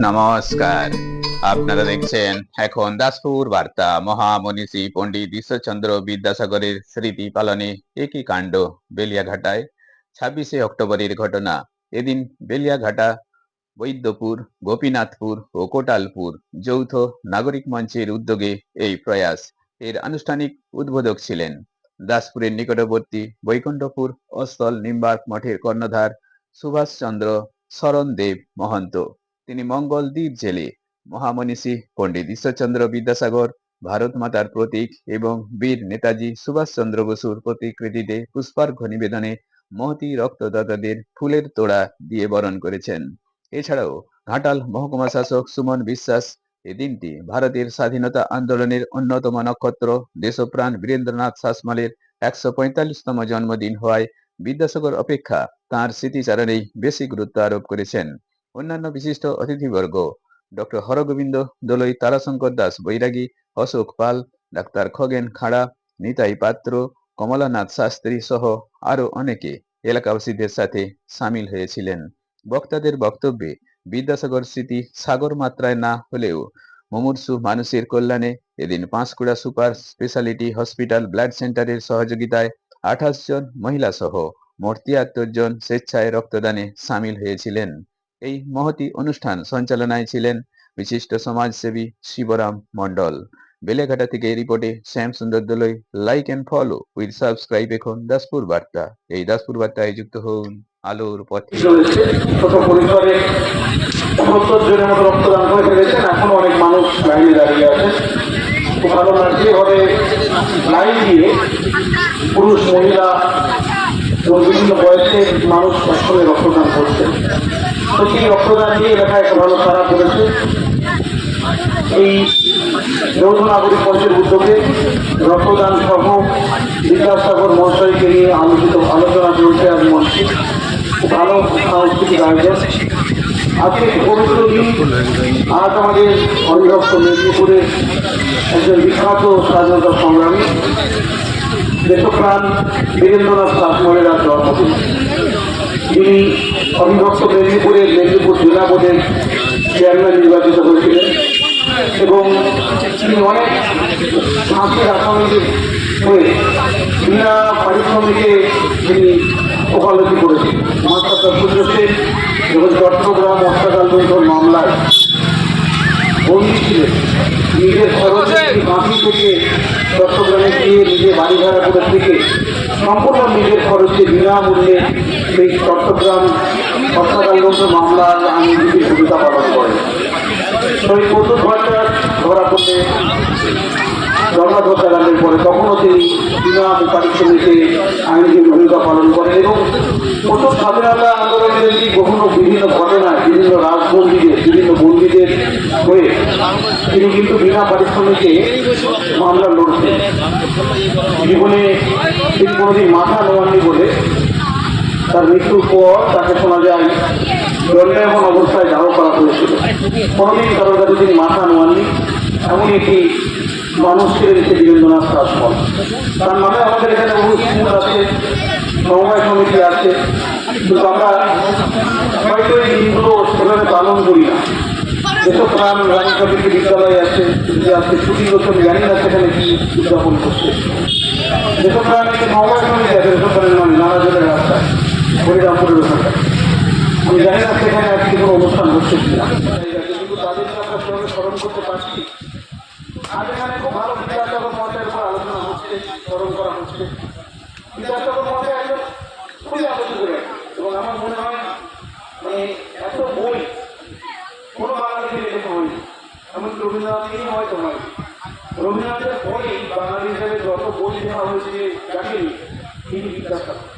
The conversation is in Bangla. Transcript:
নমস্কার। আপনারা দেখছেন এখন দাসপুর বার্তা। মহামনীষী পণ্ডিত ঈশ্বরচন্দ্র বিদ্যাসাগরের স্মৃতি পালনে একই কাণ্ড, বেলিয়াঘাটায়। ছাব্বিশে অক্টোবরের ঘটনা। এদিন বেলিয়াঘাটা, বৈদ্যপুর, গোপীনাথপুর ও কোটালপুর যৌথ নাগরিক মঞ্চের উদ্যোগে এই প্রয়াস। এর আনুষ্ঠানিক উদ্বোধক ছিলেন দাসপুরের নিকটবর্তী বৈকুণ্ঠপুর অস্থল নিম্বার্ক মঠের কর্ণধার সুভাষচন্দ্র শরণ দেব মহন্ত। তিনি মঙ্গল দ্বীপ জেলে মহামনীষী পণ্ডিত ঈশ্বরচন্দ্র বিদ্যাসাগর, ভারত মাতার প্রতীক এবং বীর নেতাজি সুভাষচন্দ্র বসুর প্রতিকৃতিতে পুষ্পার্ঘ্য নিবেদনে মহতি রক্তদাতাদের ফুলের তোড়া দিয়ে বরণ করেছেন। এছাড়াও ঘাটাল মহকুমা শাসক সুমন বিশ্বাস, এ দিনটি ভারতের স্বাধীনতা আন্দোলনের অন্যতম নক্ষত্র। দেশপ্রাণ বীরেন্দ্রনাথ শাসমালের একশো পঁয়তাল্লিশতম জন্মদিন হওয়ায় বিদ্যাসাগর অপেক্ষা তাঁর স্মৃতিচারণেই বেশি গুরুত্ব আরোপ করেছেন। অন্যান্য বিশিষ্ট অতিথিবর্গ ডক্টর হরগোবিন্দ দোলই, তারাশঙ্কর দাস বৈরাগী, অশোক পাল, ডাক্তার খগেন খাড়া, নিতাই পাত্র, কমলানাথ শাস্ত্রী সহ আরও অনেকে এলাকাবাসীদের সাথে সামিল হয়েছিলেন। বক্তাদের বক্তব্যে বিদ্যাসাগর স্মৃতি সাগর মাত্রায় না হলেও মুমূর্ষু মানুষের কল্যাণে এদিন Panskura super speciality hospital blood সেন্টারের সহযোগিতায় আঠাশ জন মহিলা সহ মোট তিয়াত্তর জন স্বেচ্ছায় রক্তদানে সামিল হয়েছিলেন। এই মহতি অনুষ্ঠান সঞ্চালনায় ছিলেন বিশিষ্ট সমাজসেবী শিবরাম মন্ডল বেলেঘাটা থেকে রিপোর্টে Shyam Sundar Dolai. Like and follow with subscribe এখন দাসপুর বার্তা। এই দাসপুর বার্তায় যুক্ত হন আলোর পথে। রক্তদান করে ফেলেছেন। এখনও অনেক মানুষ দাঁড়িয়ে খুব ভালো লাগছে এভাবে লাইন দিয়ে পুরুষ, মহিলা এবং বিভিন্ন বয়সের মানুষ একসঙ্গে রক্তদান করছেন সত্যি রক্তদান দিয়ে এলাকায় একটা ভালো সারা করেছে। এই যৌথ নাগরিক মঞ্চের উদ্যোগে রক্তদান সহ বিদ্যাসাগর মহাশয়কে নিয়ে আলোচিত আলোচনা চলছে আজ মঞ্চে ভালো সাংস্কৃতিক আয়োজন। আজকে পবিত্র দিন। আজ আমাদের অনিরক্ত মেদিনীপুরের একজন বিখ্যাত স্বাধীনতা সংগ্রামী দেশপ্রাণ বীরেন্দ্রনাথ শাসমলের জন্মদিন। তিনি অবিভক্ত মেদিনীপুরের মেদিনীপুর জেলা বোর্ডের চেয়ারম্যান নির্বাচিত হয়েছিলেন এবং তিনি অনেক ফাঁসির আসামিদের হয়ে বিনা পারিশ্রমিকে তিনি ওকালতি করেছেন। মাস্টার দত্ত সেন এবং চট্টগ্রাম হত্যাকাল লুণ্ঠন মামলায় বন্দী ছিলেন নিজের খরচে বাঁকি থেকে চট্টগ্রামে গিয়ে নিজে বাড়ি ভাড়া করে থেকে সম্পূর্ণ নিজের খরচে বিনামূল্যে সেই চট্টগ্রাম হত্যাকাল লুণ্ঠন মামলার আইনজীবী ভূমিকা পালন করেন শহীদ প্রদ্যুৎ ভট্টাচার্য ধরা পড়লে জগন্নাথ হত্যাকাণ্ডের পরে তখনও তিনি বিনা পারিশ্রমিকে আইনজীবী ভূমিকা পালন করেন এবং প্রথম স্বাধীনতা আন্দোলনের কখনো বিভিন্ন ঘটনায় বিভিন্ন রাজবন্দীদের বিভিন্ন বন্দীদের হয়ে তিনি কিন্তু বিনা পারিশ্রমিকে মামলা লড়ছেন। জীবনে তিনি কোনোদিন মাথা নোয়াননি বলে তার মৃত্যুর পর তাকে শোনা যায় দণ্ডায়মন অবস্থায় দাহ করা হয়েছিল। কোনোদিন কারোর কাছে তিনি মাথা নোয়াননি। এমন একটি মানুষ ছিলেন সে বীরেন্দ্রনাথ শাসমল তার নামে আমাদের এখানে বহু স্কুল আছে, সমবায় সমিতি আছে। কিন্তু আমরা হয়তো এই দিনগুলো সেভাবে পালন করি না। যেসব প্রাণ রানী কবির বিদ্যালয়ে আছে, যে আজকে ছুটি বছর জানি না সেখানে কি উদযাপন করছে। যেসব প্রাণ আছে নামে নানা জনের রাস্তায় হরিরামপুরের ওখানটায় আমি জানি না সেখানে আজকে কোনো অনুষ্ঠান হচ্ছে কিনা কিন্তু আমরা স্মরণ করতে পারছি। উপর আলোচনা হচ্ছে, স্মরণ করা হচ্ছে মহাশয় একজন খুবই আলোচিত ব্যক্তি। এবং আমার মনে হয় মানে এত বই কোনো বাঙালিকে লেখা হয়নি এমনকি রবীন্দ্রনাথকেই হয় রবীন্দ্রনাথের পরেই বাঙালি হিসাবে যত বই লেখা হয়েছে যাকে তিনি বিদ্যাসাগর